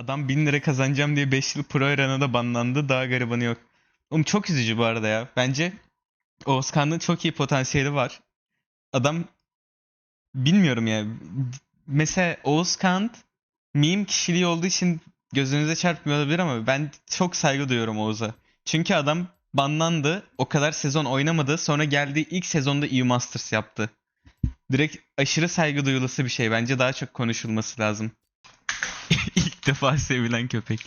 Adam 1000 lira kazanacağım diye 5 yıl pro arenada banlandı. Daha garibanı yok. Oğlum çok üzücü bu arada ya. Bence Oğuzkan'ın çok iyi potansiyeli var. Adam bilmiyorum ya. Mesela Oğuzkan meme kişiliği olduğu için gözünüze çarpmıyor olabilir ama ben çok saygı duyuyorum Oğuz'a. Çünkü adam banlandı. O kadar sezon oynamadı. Sonra geldiği ilk sezonda EU Masters yaptı. Direkt aşırı saygı duyulası bir şey. Bence daha çok konuşulması lazım. Defa sevilen köpek.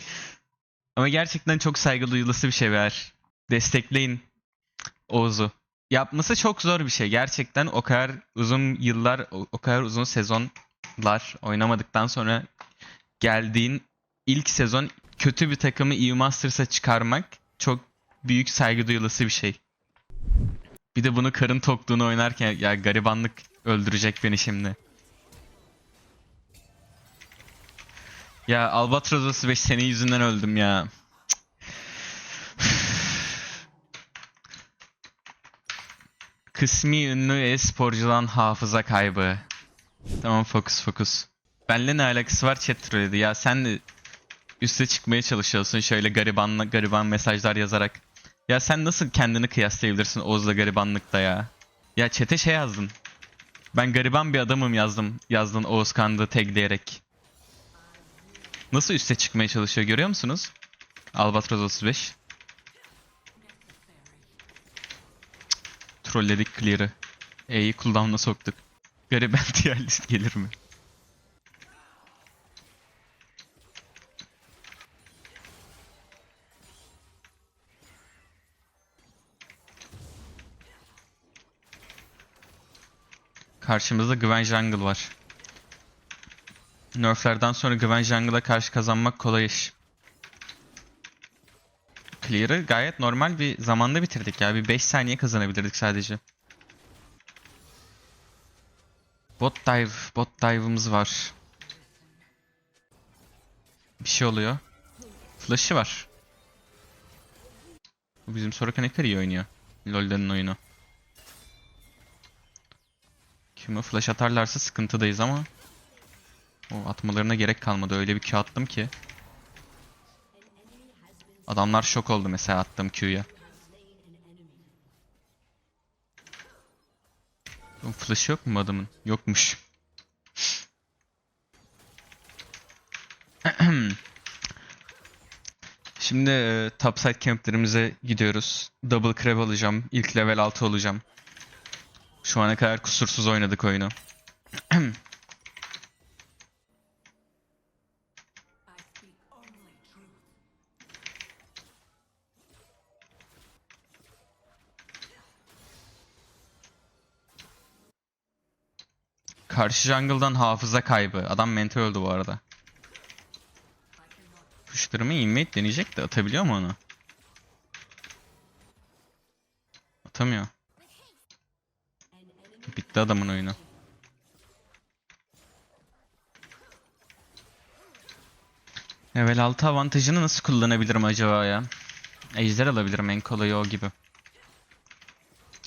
Ama gerçekten çok saygı duyulası bir şey ver. Destekleyin Oğuz'u. Yapması çok zor bir şey. Gerçekten o kadar uzun yıllar, o kadar uzun sezonlar oynamadıktan sonra geldiğin ilk sezon kötü bir takımı EU Masters'a çıkarmak çok büyük saygı duyulası bir şey. Bir de bunu karın tokluğunu oynarken ya garibanlık öldürecek beni şimdi. Ya Albatros 35 senin yüzünden öldüm ya. Kısmi ünlü e-sporcudan hafıza kaybı. Tamam fokus fokus. Benle ne alakası var chat trolledi ya sen de üste çıkmaya çalışıyorsun şöyle gariban gariban mesajlar yazarak. Ya sen nasıl kendini kıyaslayabilirsin Oğuz'la garibanlıkta ya? Ya chat'e şey yazdın. Ben gariban bir adamım yazdım. Yazdın Oğuz Kandı tagleyerek. Nasıl üste çıkmaya çalışıyor görüyor musunuz? Albatros 35. Trolledik clear'ı. E'yi cooldown'a soktuk. Gariban tier list gelir mi? Karşımızda Gwen Jungle var. Nerflerden sonra Gwen Jungle'a karşı kazanmak kolay iş. Clear'ı gayet normal bir zamanda bitirdik ya. Bir 5 saniye kazanabilirdik sadece. Bot dive, bot dive'ımız var. Bir şey oluyor. Flash'ı var. Bu bizim Soraka ne kadar iyi oynuyor. LoL'den oyunu. Kime flash atarlarsa sıkıntıdayız ama o atmalarına gerek kalmadı. Öyle bir Q attım ki. Adamlar şok oldu mesela attığım Q'ya. Flash yok mu adamın? Yokmuş. Şimdi e, topside camplerimize gidiyoruz. Double crab alacağım. İlk level 6 olacağım. Şu ana kadar kusursuz oynadık oyunu. Karşı jungle'dan hafıza kaybı. Adam mental öldü bu arada. Kuşlarımı inmate deneyecek de atabiliyor mu onu? Atamıyor. Bitti adamın oyunu. Level 6 avantajını nasıl kullanabilirim acaba ya? Ejder alabilirim en kolayı o gibi.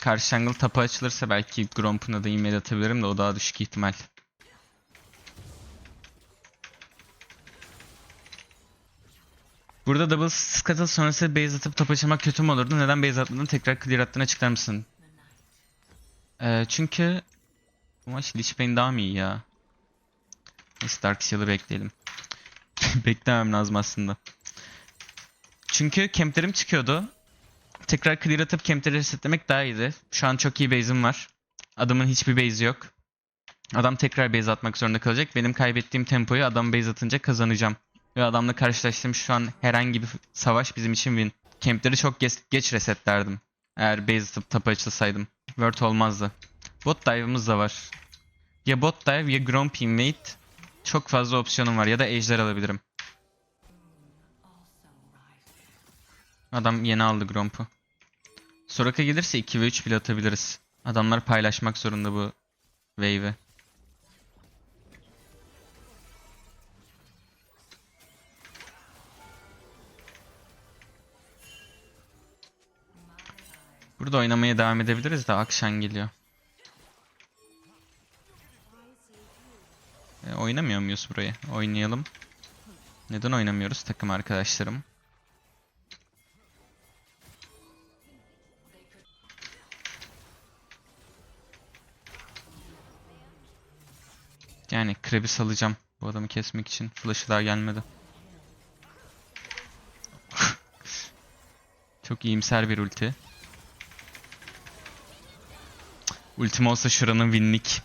Karşı jungle tapa açılırsa belki Gromp'una da inmate atabilirim de o daha düşük ihtimal. Burada double scuttle sonrası base atıp top açılmak kötü mü olurdu? Neden base atmadın? Tekrar clear attığını açıklar mısın? Ee, çünkü bu maç Lich Bane daha mı iyi ya? Neyse Dark Seal'ı bekleyelim. Beklemem lazım aslında. Çünkü camplerim çıkıyordu. Tekrar clear atıp campleri resetlemek daha iyiydi. Şu an çok iyi base'im var. Adamın hiçbir base yok. Adam tekrar base atmak zorunda kalacak. Benim kaybettiğim tempoyu adam base atınca kazanacağım. Ve adamla karşılaştığım şu an herhangi bir savaş bizim için win. Campleri çok geç, geç resetlerdim. Eğer base atıp tapa açılsaydım. Word olmazdı. Bot dive'ımız da var. Ya bot dive ya Gromp Mate. Çok fazla opsiyonum var ya da ejder alabilirim. Adam yeni aldı Gromp'u. Soraka gelirse 2 ve 3 bile atabiliriz. Adamlar paylaşmak zorunda bu wave'i. Burada oynamaya devam edebiliriz de Akşan geliyor. E, oynamıyor muyuz burayı? Oynayalım. Neden oynamıyoruz takım arkadaşlarım? Yani krebi salacağım bu adamı kesmek için. Flash'ı daha gelmedi. Çok iyimser bir ulti. Ultim olsa şuranın winlik.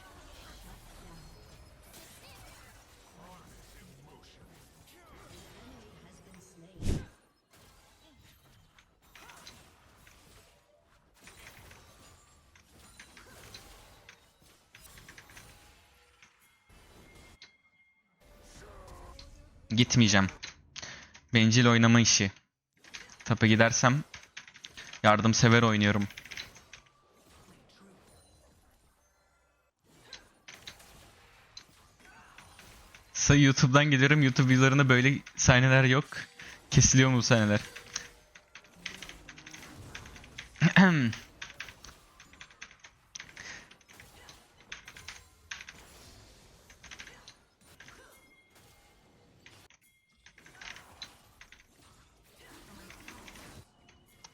Gitmeyeceğim. Bencil oynama işi. Tapa gidersem yardımsever oynuyorum. Say YouTube'dan geliyorum. YouTube videolarında böyle sahneler yok. Kesiliyor mu bu sahneler?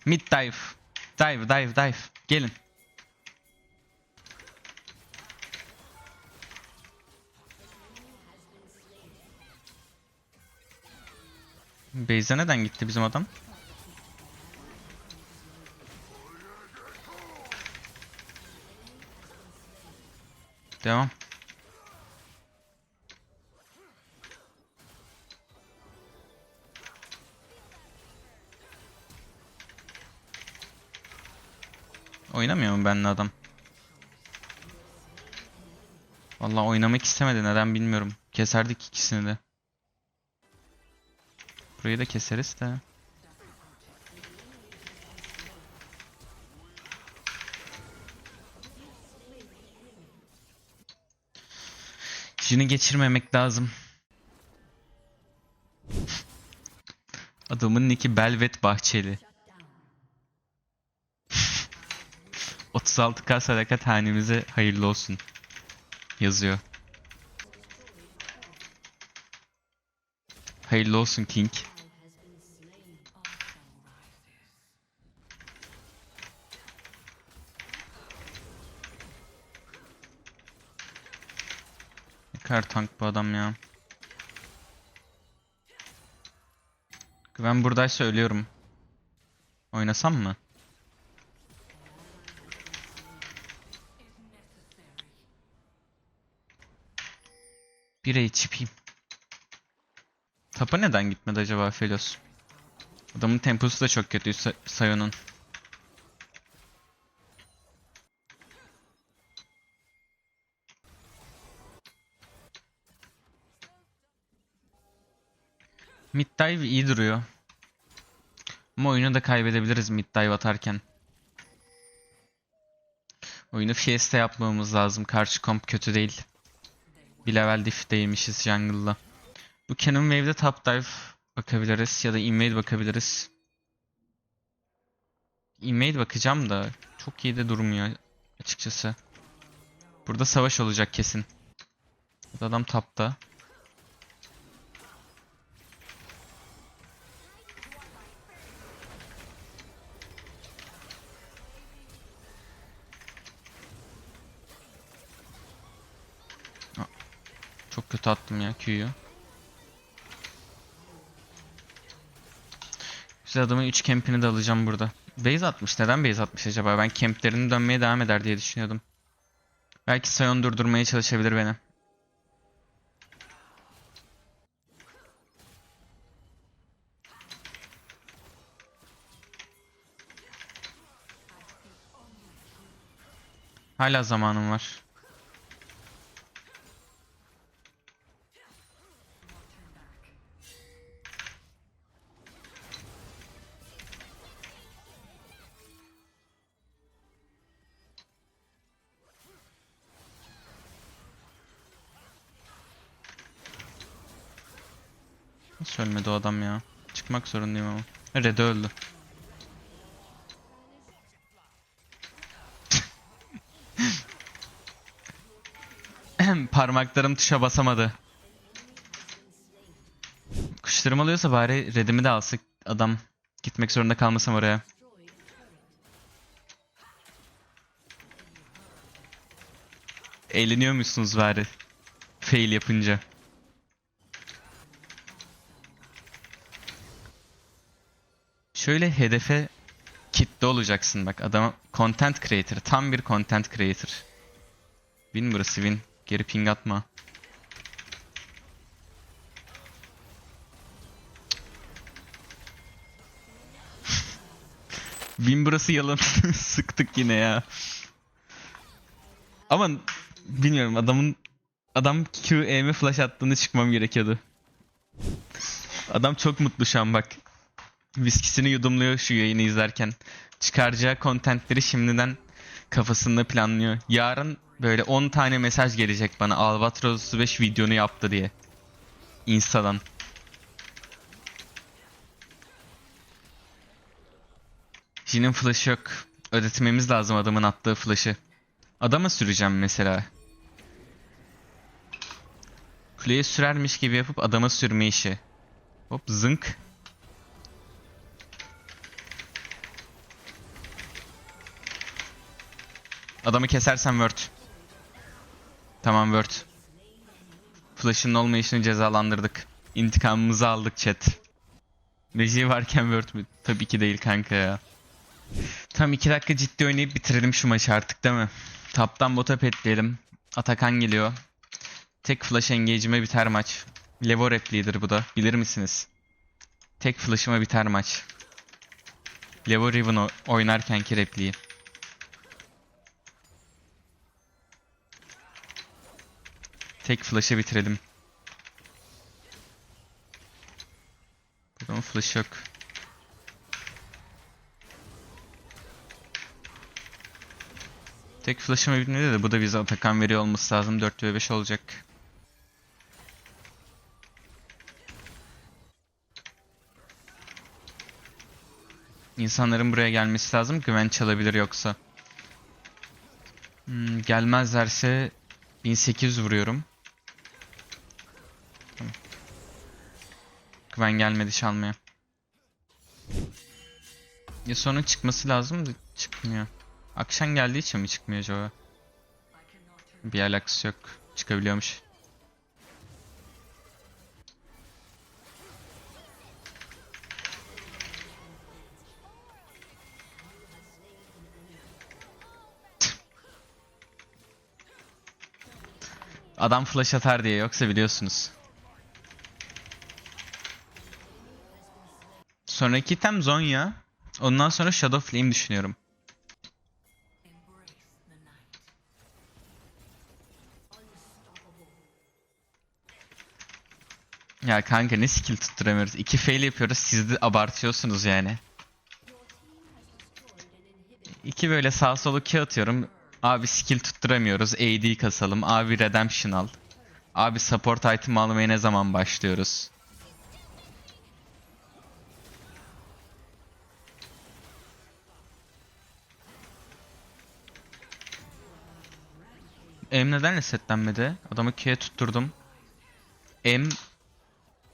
Mid dive. Dive, dive, dive. Gelin. Beyza neden gitti bizim adam? Devam. Oynamıyor mu benimle adam? Vallahi oynamak istemedi neden bilmiyorum. Keserdik ikisini de. Burayı da keseriz de. Jini geçirmemek lazım. Adamın nicki Belvet Bahçeli. 36k sadakat hanemize hayırlı olsun. Yazıyor. Hayırlı olsun King. Ne kadar tank bu adam ya. Güven buradaysa ölüyorum. Oynasam mı? Bir HP'yim. Tapa neden gitmedi acaba Felos? Adamın temposu da çok kötü Sa- Sayon'un. Mid dive iyi duruyor. Ama oyunu da kaybedebiliriz mid dive atarken. Oyunu fiesta yapmamız lazım. Karşı komp kötü değil. Bir level diff değilmişiz jungle'la. Bu Cannon Wave'de top dive bakabiliriz ya da invade bakabiliriz. Invade bakacağım da çok iyi de durmuyor açıkçası. Burada savaş olacak kesin. Bu adam tapta. Kötü attım ya Q'yu. Güzel adamın 3 campini de alacağım burada. Base atmış. Neden base atmış acaba? Ben camplerini dönmeye devam eder diye düşünüyordum. Belki Sion durdurmaya çalışabilir beni. Hala zamanım var. Çıkmak zorundayım ama. Red öldü. Parmaklarım tuşa basamadı. Kuşları Flashlarım alıyorsa bari redimi de alsak adam gitmek zorunda kalmasam oraya. Eğleniyor musunuz bari? Fail yapınca. Şöyle hedefe kitle olacaksın bak. Adam content creator. Tam bir content creator. Win burası win. Geri ping atma. Win burası yalan. Sıktık yine ya. Ama bilmiyorum adamın adam Q E'me flash attığında çıkmam gerekiyordu. Adam çok mutlu şu an bak. Viskisini yudumluyor şu yayını izlerken. Çıkaracağı kontentleri şimdiden kafasında planlıyor. Yarın böyle 10 tane mesaj gelecek bana Albatros 35 videonu yaptı diye. Insta'dan. Jin'in flash'ı yok. Ödetmemiz lazım adamın attığı flash'ı. Adama süreceğim mesela. Kuleye sürermiş gibi yapıp adama sürme işi. Hop zınk. Adamı kesersen word. Tamam word. Flash'ın olmayışını cezalandırdık. İntikamımızı aldık chat. Reji varken word mü? Tabii ki değil kanka ya. Tam 2 dakika ciddi oynayıp bitirelim şu maçı artık değil mi? Taptan bota petleyelim. Atakan geliyor. Tek flash engage'ime biter maç. Levo repliğidir bu da. Bilir misiniz? Tek flash'ıma biter maç. Levo Riven oynarkenki repliği. Tek flash'ı bitirelim. Bunun flash yok. Tek flash'ıma bitmedi de bu da bize Atakan veriyor olması lazım. 4 ve 5 olacak. İnsanların buraya gelmesi lazım. Güven çalabilir yoksa. Hmm, gelmezlerse 1800 vuruyorum. Güven gelmedi çalmaya. Ya sonra çıkması lazım da çıkmıyor. Akşam geldiği için mi çıkmıyor acaba? Bir alakası yok. Çıkabiliyormuş. Adam flash atar diye yoksa biliyorsunuz. Sonraki item Zonya. Ondan sonra Shadow Flame düşünüyorum. Ya kanka ne skill tutturamıyoruz. İki fail yapıyoruz. Siz de abartıyorsunuz yani. İki böyle sağ solu Q atıyorum. Abi skill tutturamıyoruz. AD kasalım. Abi redemption al. Abi support item almaya ne zaman başlıyoruz? M neden resetlenmedi? Adamı Q'ye tutturdum. M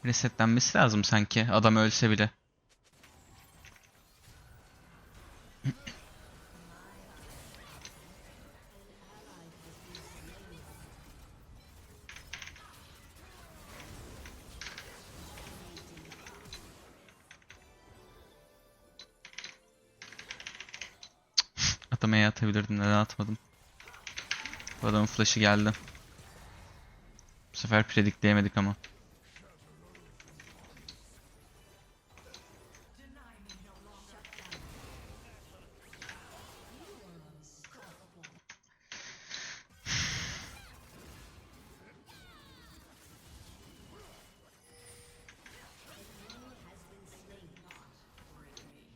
resetlenmesi lazım sanki. Adam ölse bile. Atamaya atabilirdim. Neden atmadım? Bu adamın flash'ı geldi. Bu sefer predikleyemedik ama.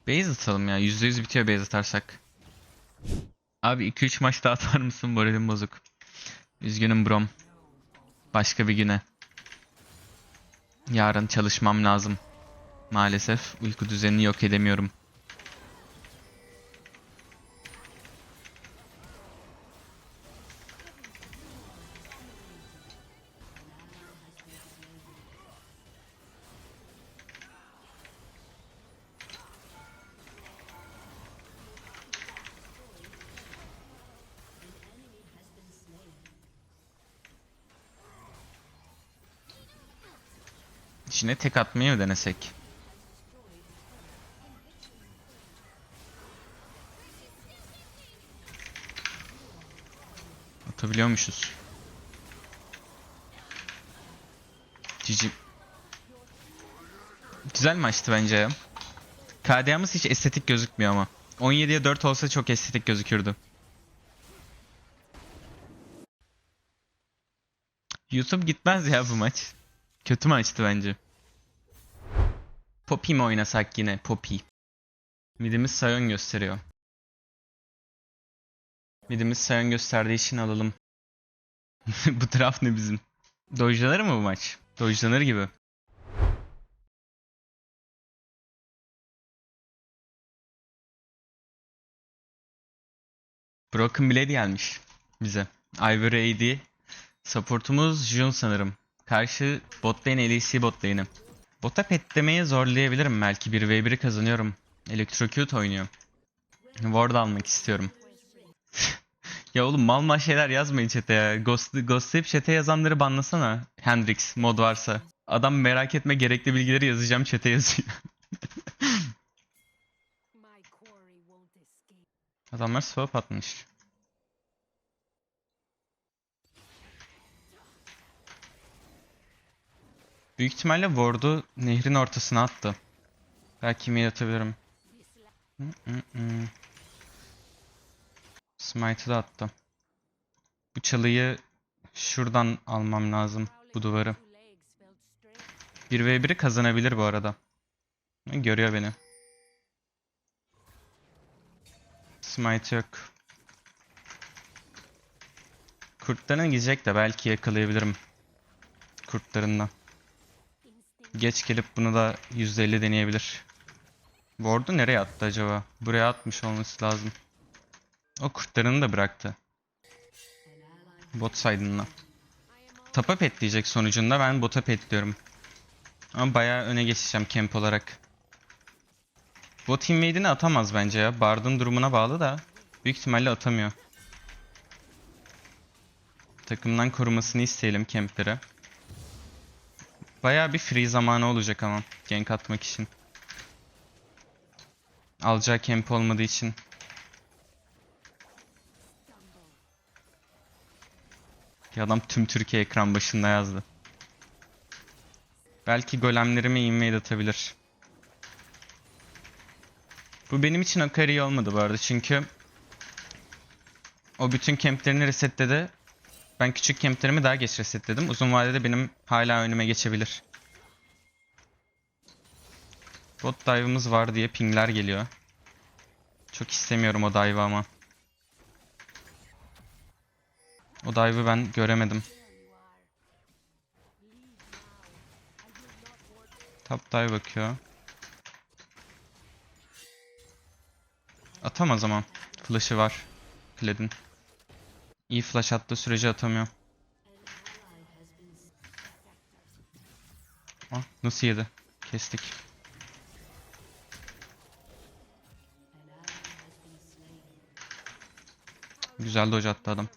Base atalım ya. %100 bitiyor base atarsak. Abi 2-3 maç daha atar mısın? Moralim bozuk. Üzgünüm brom. Başka bir güne. Yarın çalışmam lazım. Maalesef uyku düzenini yok edemiyorum. İçine tek atmayı mı denesek? Atabiliyormuşuz. Cici. Güzel maçtı bence. KDA'mız hiç estetik gözükmüyor ama. 17'ye 4 olsa çok estetik gözükürdü. YouTube gitmez ya bu maç. Kötü maçtı bence. Poppy mi oynasak yine? Poppy. Midimiz Sion gösteriyor. Midimiz Sion gösterdiği için alalım. bu taraf ne bizim? Dojlanır mı bu maç? Dojlanır gibi. Broken Blade gelmiş bize. Ivory AD. Supportumuz Jun sanırım. Karşı bot lane LEC bot lane'i. Bota petlemeye zorlayabilirim belki. 1v1'i kazanıyorum. Electrocute oynuyor. Ward almak istiyorum. ya oğlum mal mal şeyler yazmayın chat'e ya. Ghost, ghostlayıp chat'e yazanları banlasana. Hendrix mod varsa. Adam merak etme gerekli bilgileri yazacağım chat'e yazıyor. Adamlar swap atmış. Büyük ihtimalle ward'u nehrin ortasına attı. Belki mi atabilirim. Smite'ı da attı. Bu çalıyı şuradan almam lazım. Bu duvarı. Two legs felt straight. 1v1'i kazanabilir bu arada. Görüyor beni. Smite yok. Kurtlarına gidecek de belki yakalayabilirim. Kurtlarınla. Geç gelip bunu da %50 deneyebilir. Ward'u nereye attı acaba? Buraya atmış olması lazım. O kurtlarını da bıraktı. Bot side'ınla. Tapa petleyecek sonucunda ben bota petliyorum. Ama bayağı öne geçeceğim camp olarak. Bot invade'ini atamaz bence ya. Bard'ın durumuna bağlı da büyük ihtimalle atamıyor. Takımdan korumasını isteyelim camp'lere. Bayağı bir free zamanı olacak ama gank atmak için. Alacağı camp olmadığı için. Ya adam tüm Türkiye ekran başında yazdı. Belki golemlerime invade atabilir. Bu benim için o kadar iyi olmadı bu arada çünkü o bütün kemplerini resetledi. Ben küçük kemplerimi daha geç resetledim. Uzun vadede benim hala önüme geçebilir. Bot dive'ımız var diye pingler geliyor. Çok istemiyorum o dive'ı ama. O dive'ı ben göremedim. Top dive bakıyor. Atamaz ama. Flash'ı var. Kled'in. İyi flash attığı sürece atamıyor. Ah, nasıl yedi? Kestik. Güzel dodge attı adam.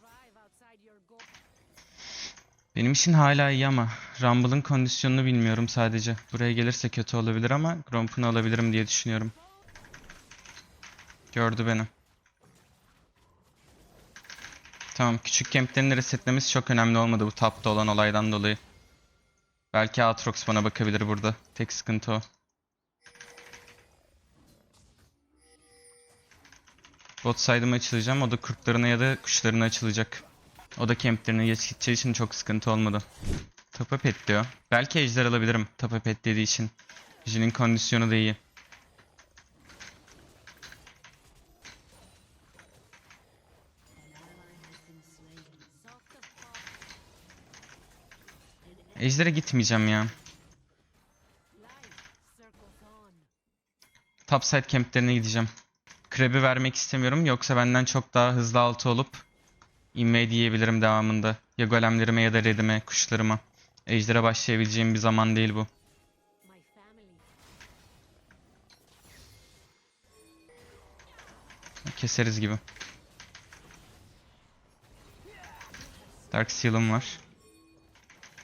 Benim için hala iyi ama Rumble'ın kondisyonunu bilmiyorum sadece. Buraya gelirse kötü olabilir ama Gromp'unu alabilirim diye düşünüyorum. Gördü beni. Tamam küçük camplerini resetlemesi çok önemli olmadı bu tapta olan olaydan dolayı. Belki Aatrox bana bakabilir burada. Tek sıkıntı o. Bot side'ıma açılacağım. O da kurtlarına ya da kuşlarına açılacak. O da camplerine geç gideceği için çok sıkıntı olmadı. Tapa pet diyor. Belki ejder alabilirim tapa pet dediği için. Jin'in kondisyonu da iyi. Ejder'e gitmeyeceğim ya. Topside camplerine gideceğim. Krab'i vermek istemiyorum yoksa benden çok daha hızlı altı olup inmeyi diyebilirim devamında. Ya golemlerime ya da redime, kuşlarıma. Ejder'e başlayabileceğim bir zaman değil bu. Keseriz gibi. Dark Seal'ım var.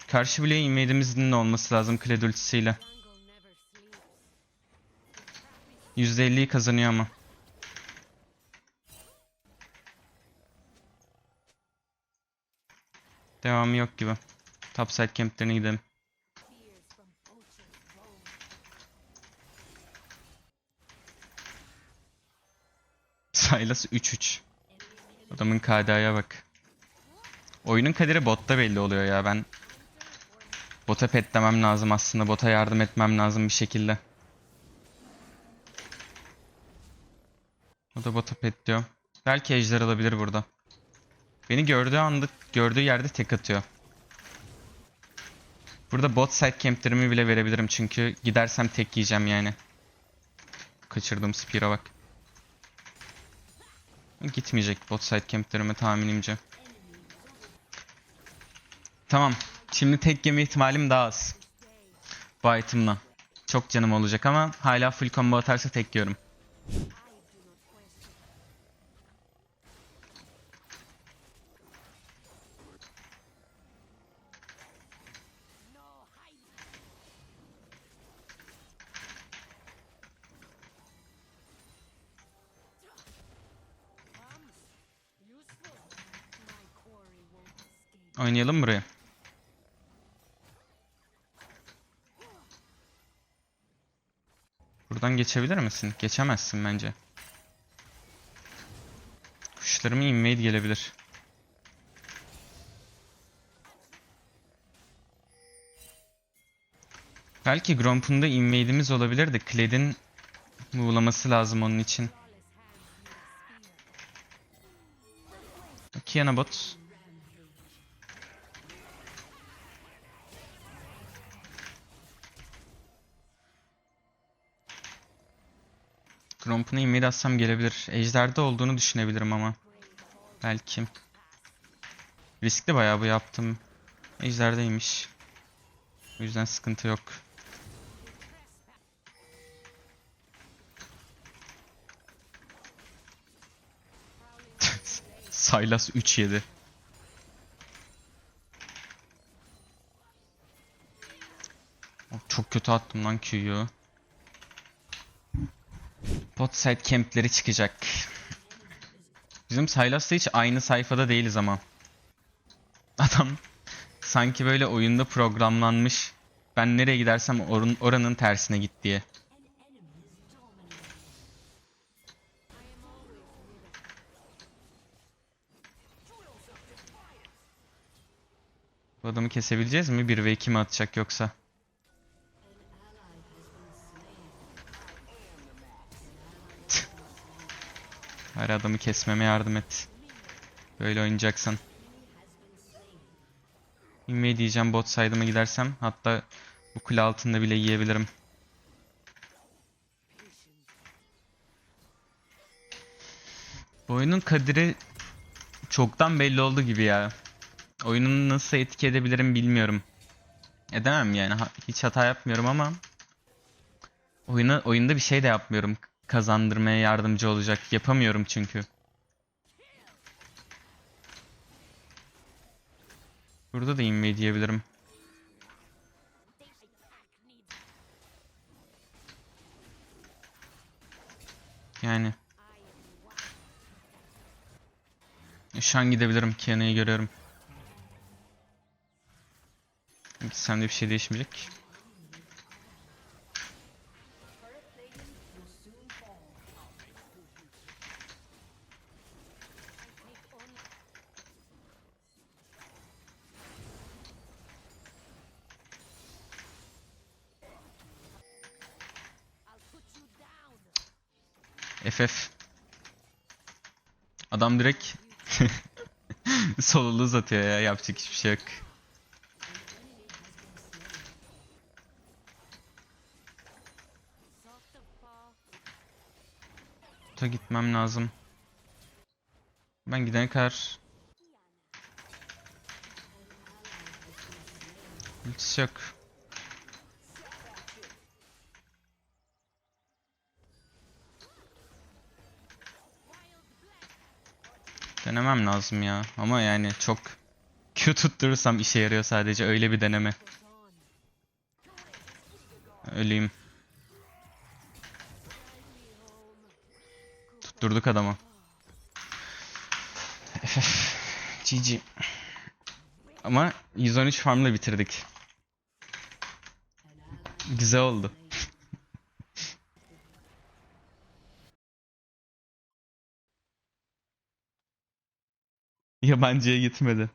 Karşı bile invade'imizin olması lazım Kled ultisiyle. Jungle never sleeps. %50'yi kazanıyor ama. Devamı yok gibi. Topside camplerine gidelim. Sylas 3-3. Adamın KDA'ya bak. Oyunun kaderi botta belli oluyor ya ben. Bota petlemem lazım aslında. Bota yardım etmem lazım bir şekilde. O da bota petliyor. Belki ejder alabilir burada. Beni gördüğü anda, gördüğü yerde tek atıyor. Burada bot side camplerimi bile verebilirim çünkü gidersem tek yiyeceğim yani. Kaçırdığım spear'a bak. Gitmeyecek bot side camplerime tahminimce. Tamam. Şimdi tek yeme ihtimalim daha az. Bu item'la. Çok canım olacak ama hala full combo atarsa tek yiyorum. I do Buradan geçebilir misin? Geçemezsin bence. Kuşlarıma invade gelebilir. Belki Gromp'un da invade'imiz olabilir de Kled'in uğulaması lazım onun için. Kiana bot. Gromp'una invade atsam gelebilir. Ejder'de olduğunu düşünebilirim ama. Belki. Riskli bayağı bu yaptım. Ejder'deymiş. O yüzden sıkıntı yok. Sylas 3-7. Oh, Çok kötü attım lan Q'yu. Potside campleri çıkacak. Bizim Sylas'la hiç aynı sayfada değiliz ama. Adam sanki böyle oyunda programlanmış. Ben nereye gidersem orun, oranın tersine git diye. Bu adamı kesebileceğiz mi? 1 ve 2 mi atacak yoksa? Her adamı kesmeme yardım et. Böyle oynayacaksan. İnmeyi diyeceğim bot side'ıma gidersem. Hatta bu kule altında bile yiyebilirim. Bu oyunun kaderi çoktan belli oldu gibi ya. Oyunun nasıl etki edebilirim bilmiyorum. Edemem yani. Hiç hata yapmıyorum ama oyuna oyunda bir şey de yapmıyorum. Kazandırmaya yardımcı olacak. Yapamıyorum çünkü. Burada da inmeyi diyebilirim. Yani. Şu an gidebilirim. Kiana'yı görüyorum. Gitsem de bir şey değişmeyecek. FF. Adam direkt solulu uzatıyor ya. Yapacak hiçbir şey yok. Soft of paw. Ta gitmem lazım. Ben gidene kadar ultisi yok. Denemem lazım ya. Ama yani çok Q tutturursam işe yarıyor sadece öyle bir deneme. Öleyim. Tutturduk adamı. FF. GG. Ama 113 farmla bitirdik. Güzel oldu. Yabancıya gitmedi.